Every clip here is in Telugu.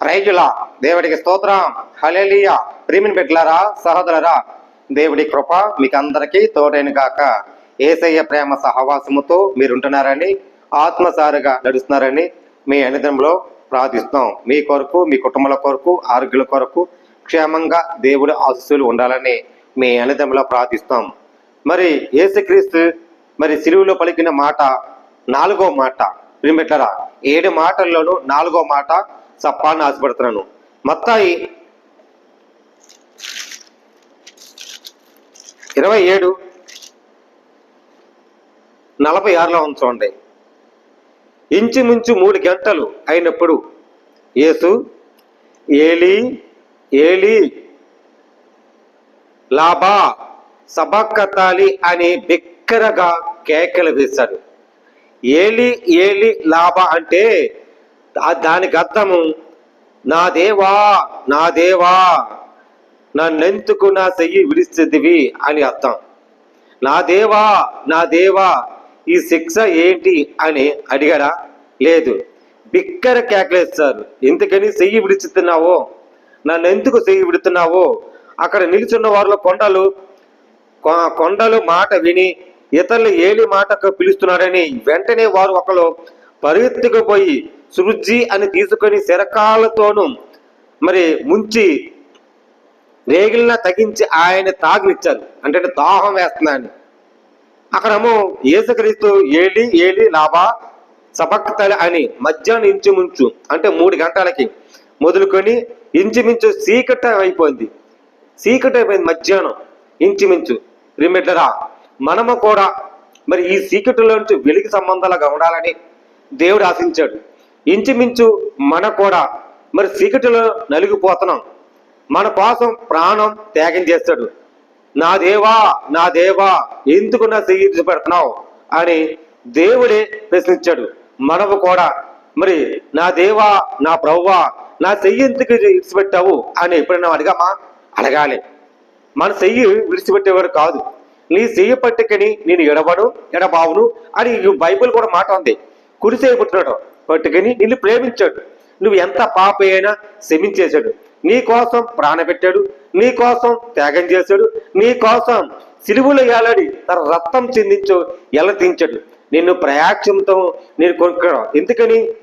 ప్రైజుల దేవుడికి స్తోత్రం. హలెలియ ప్రిమిన్ బిడ్లరా సహోదరరా దేవుడి కృప మీకు అందరికీ తోడైన గాక. ఏసయ్య ప్రేమ సహవాసముతో మీరుంటున్నారని ఆత్మసారిగా నడుస్తున్నారని మీ అనిదంలో ప్రార్థిస్తున్నాం. మీ కొరకు మీ కుటుంబాల కొరకు ఆరోగ్యుల కొరకు క్షేమంగా దేవుడి ఆశస్సులు ఉండాలని మీ అనిదంలో ప్రార్థిస్తాం మరి ఏసుక్రీస్తు మరి సిలువులో పలికిన మాట నాలుగో మాట. ప్రిమిట్లరా ఏడు మాటల్లోనూ నాలుగో మాట చెప్పాలని ఆశపడుతున్నాను. మత్తాయి ఇరవై ఏడు నలభై ఆరులో ఉంచండి ఇంచుమించు మూడు గంటలు అయినప్పుడు యేసు ఏలి ఏలి లాభా సబక్కతాలి అని బిక్కరగా కేకలు వేశాడు. ఏలి ఏలి లాభ అంటే దానికి అర్థము నా దేవా నా దేవా నన్నెందుకు నా చెయ్యి విడిచిదివి అని అర్థం. నా దేవా నా దేవా ఈ శిక్ష ఏంటి అని అడిగారా? లేదు. బిక్కర కేకలేస్తారు ఎందుకని చెయ్యి విడిచిస్తున్నావో నన్నెందుకు చెయ్యి విడుతున్నావో? అక్కడ నిలుచున్న వారిలో కొండలు కొ- కొండలు మాట విని ఇతరులు ఏలి మాటకు పిలుస్తున్నారని వెంటనే వారు ఒకరు పరిగెత్తుకుపోయి సృజ్జి అని తీసుకొని శరకాలతోనూ మరి ముంచి రేగిలిన తగ్గించి ఆయన తాగునిచ్చారు. అంటే దాహం వేస్తున్నాను అక్కడేమో యేసుక్రీస్తు ఏలి ఏలి లాభా సబక్తలి అని మధ్యాహ్నం ఇంచుమించు అంటే మూడు గంటలకి మొదలుకొని ఇంచుమించు చీకట అయిపోయింది. సీకట అయిపోయింది మధ్యాహ్నం ఇంచుమించు. రిమిట్లరా మనము కూడా మరి ఈ చీకటిలో నుంచి వెలిగి సంబంధాలుగా ఉండాలని దేవుడు ఆశించాడు. ఇంచుమించు మన కూడా మరి చీకటిలో నలిగిపోతున్నాం. మన కోసం ప్రాణం త్యాగం చేస్తాడు. నా దేవా నా దేవా ఎందుకు నా చెయ్యి పెడుతున్నావు? అని దేవుడే ప్రశ్నించాడు. మనము కూడా మరి నా దేవా నా ప్రవ్వా నా చెయ్యి ఎందుకు విడిచిపెట్టావు? అని ఎప్పుడైనా అడిగామా? అడగాలి. మన చెయ్యి విడిచిపెట్టేవాడు కాదు. నీ చెయ్యి పట్టుకని నేను ఎడబడు ఎడబావును అని బైబిల్ కూడా మాట ఉంది. కుడి చేయి పుట్టినాడు పట్టుకుని నిన్ను ప్రేమించాడు. నువ్వు ఎంత పాప అయినా క్షమించేశాడు. నీ కోసం ప్రాణపెట్టాడు నీ కోసం త్యాగం చేశాడు. నీ కోసం సిలువులు ఏలాడి తన రక్తం చెందించు ఎలతించాడు. నిన్ను ప్రయాక్షంతో నేను కొనుక్కోవడం ఎందుకని?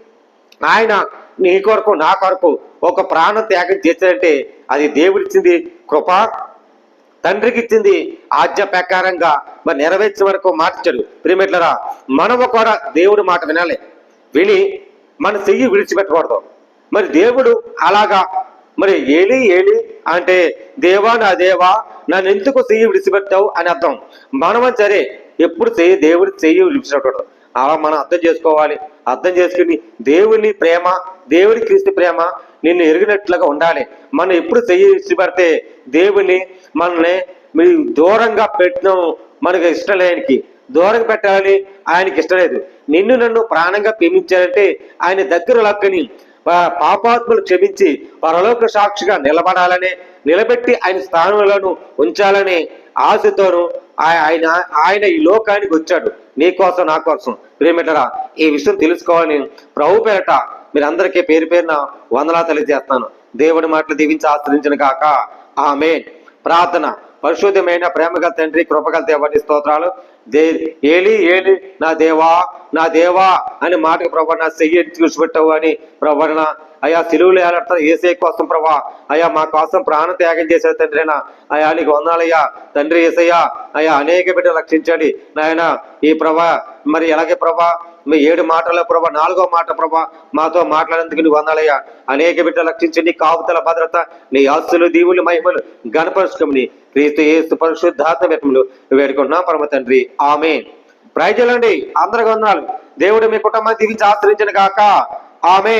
ఆయన నీ కొరకు నా కొరకు ఒక ప్రాణ త్యాగం చేశాడంటే అది దేవుడిచ్చింది కృప తండ్రికి ఇచ్చింది ఆజ్ఞ ప్రకారంగా మరి నెరవేర్చే వరకు మార్చాడు. ప్రిమిట్లరా మనము కూడా దేవుడి మాట వినాలి. విని మన చెయ్యి విడిచిపెట్టకూడదు. మరి దేవుడు అలాగా? మరి ఏలి ఏలి అంటే దేవా నా దేవా నన్ను ఎందుకు చెయ్యి విడిచిపెట్టావు అని అర్థం. మనం సరే ఎప్పుడు చెయ్యి దేవుడు చెయ్యి విడిచిపెట్టకూడదు. అలా మనం అర్థం చేసుకోవాలి. అర్థం చేసుకుని దేవుని ప్రేమ దేవుడి క్రీస్తు ప్రేమ నిన్ను ఎరిగినట్లుగా ఉండాలి. మనం ఎప్పుడు చెయ్యి విడిచిపెడితే దేవుని మనల్ని దూరంగా పెట్టడం మనకు ఇష్టం లేనికి. దూరంగా పెట్టాలి ఆయనకి ఇష్టం లేదు. నిన్ను నన్ను ప్రాణంగా ప్రేమించాలంటే ఆయన దగ్గర లక్కని పా- పాపాత్ములు క్షమించి పరలోక సాక్షిగా నిలబడాలని నిలబెట్టి ఆయన స్థానంలో ఉంచాలని ఆశతోను ఆయన ఆయన ఈ లోకానికి వచ్చాడు. నీ కోసం నా కోసం. ప్రేమిటరా ఈ విషయం తెలుసుకోవాలని ప్రభు పేరట మీరందరికీ పేరు పేరున వందలా తెలియజేస్తాను దేవుడి మాటలు దీవించి ఆశ్రయించిన కాక ఆమె ప్రార్థన. పరిశుద్ధమైన ప్రేమగల తండ్రి కృపగల దేవాన్ని స్తోత్రాలు. దే ఏలి ఏలి నా దేవా నా దేవా అని మాటకు ప్రభా నా చెయ్యి చూసిపెట్టావు అని ప్రభన అయా సిలువులు ఏలాడతా ఏసే కోసం ప్రభా అయా మా కోసం ప్రాణ త్యాగం చేసే తండ్రినా అయా నీకు వందాలయ్యా తండ్రి ఏసయ్యా అయా అనేక బిడ్డలు రక్షించండి. నాయన ఈ ప్రభా మరి ఎలాగే ప్రభా మీ ఏడు మాటల ప్రభా నాలుగో మాట ప్రభా మాతో మాట్లాడేందుకు నీకు వందాలయ్యా అనేక బిడ్డలు రక్షించండి. కాపుతల భద్రత నీ ఆస్తులు దీవులు మహిమలు గణపరుచుకమని క్రీస్తు ఏసు పరిశుద్ధాత్మ వ్యక్తులు వేడుకుంటున్నాం. పరమ తండ్రి. ఆమె ప్రైజలండి అందరికి వందనాలు. దేవుడు మీ కుటుంబాన్ని దీవించి ఆశ్రయించిన కాక ఆమె